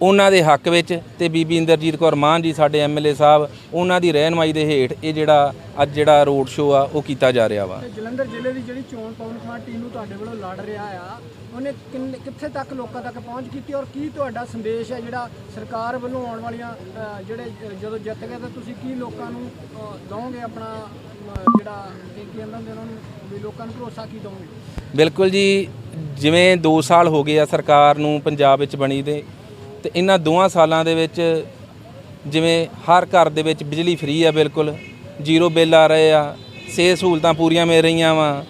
ਉਹਨਾਂ ਦੇ ਹੱਕ ਵਿੱਚ ਤੇ ਬੀਬੀ ਇੰਦਰਜੀਤ ਕੌਰ ਮਾਨ ਜੀ ਸਾਡੇ ਐਮਐਲਏ ਸਾਹਿਬ ਉਹਨਾਂ ਦੀ ਰਹਿਨਮਾਈ ਦੇ ਹੇਠ ਇਹ ਜਿਹੜਾ ਅੱਜ ਜਿਹੜਾ ਰੋਡ ਸ਼ੋਅ ਆ ਉਹ ਕੀਤਾ ਜਾ ਰਿਹਾ ਵਾ। ਜਲੰਧਰ ਜ਼ਿਲ੍ਹੇ ਦੀ ਜਿਹੜੀ ਚੋਣ ਪਵਨ ਕੁਮਾਰ ਟੀਨੂ ਤੁਹਾਡੇ ਵੱਲੋਂ ਲੜ ਰਿਹਾ ਆ ਉਹਨੇ ਕਿੰਨੇ- ਕਿੱਥੇ ਤੱਕ ਲੋਕਾਂ ਤੱਕ ਪਹੁੰਚ ਕੀਤੀ ਔਰ ਕੀ ਤੁਹਾਡਾ ਸੰਦੇਸ਼ ਹੈ ਜਿਹੜਾ ਸਰਕਾਰ ਵੱਲੋਂ ਆਉਣ ਵਾਲੀਆਂ ਜਿਹੜੇ ਜਦੋਂ ਜਿੱਤ ਗਏ ਤਾਂ ਤੁਸੀਂ ਕੀ ਲੋਕਾਂ ਨੂੰ ਅ, ਦਓਗੇ ਆਪਣਾ ਜਿਹੜਾ ਕੀ ਉਹਨਾਂ ਨੂੰ ਵੀ ਲੋਕਾਂ ਨੂੰ ਭਰੋਸਾ ਕੀ ਦਓਗੇ? ਬਿਲਕੁਲ ਜੀ ਜਿਵੇਂ 2 ਸਾਲ ਹੋ ਗਏ ਆ ਸਰਕਾਰ ਨੂੰ ਪੰਜਾਬ ਵਿੱਚ ਬਣੀ ਦੇ ਤੇ ਇਹਨਾਂ ਦੋਵਾਂ ਸਾਲਾਂ ਦੇ ਵਿੱਚ ਜਿਵੇਂ ਹਰ ਘਰ ਦੇ ਵਿੱਚ ਬਿਜਲੀ ਫ੍ਰੀ ਆ ਬਿਲਕੁਲ, ਜ਼ੀਰੋ ਬਿੱਲ ਆ ਰਹੇ ਆ, ਸਿਹਤ ਸਹੂਲਤਾਂ ਪੂਰੀਆਂ ਮਿਲ ਰਹੀਆਂ ਵਾ,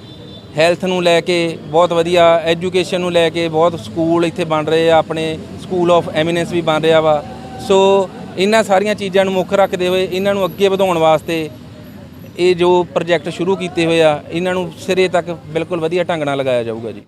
ਹੈਲਥ ਨੂੰ ਲੈ ਕੇ ਬਹੁਤ ਵਧੀਆ, ਐਜੂਕੇਸ਼ਨ ਨੂੰ ਲੈ ਕੇ ਬਹੁਤ ਸਕੂਲ ਇੱਥੇ ਬਣ ਰਹੇ ਆ, ਆਪਣੇ ਸਕੂਲ ਆਫ ਐਮੀਨੈਂਸ ਵੀ ਬਣ ਰਿਹਾ ਵਾ। ਸੋ ਇਹਨਾਂ ਸਾਰੀਆਂ ਚੀਜ਼ਾਂ ਨੂੰ ਮੁੱਖ ਰੱਖਦੇ ਹੋਏ ਇਹਨਾਂ ਨੂੰ ਅੱਗੇ ਵਧਾਉਣ ਵਾਸਤੇ ਇਹ ਜੋ ਪ੍ਰੋਜੈਕਟ ਸ਼ੁਰੂ ਕੀਤੇ ਹੋਏ ਆ, ਇਹਨਾਂ ਨੂੰ ਸਿਰੇ ਤੱਕ ਬਿਲਕੁਲ ਵਧੀਆ ਢੰਗ ਨਾਲ ਲਗਾਇਆ ਜਾਊਗਾ ਜੀ।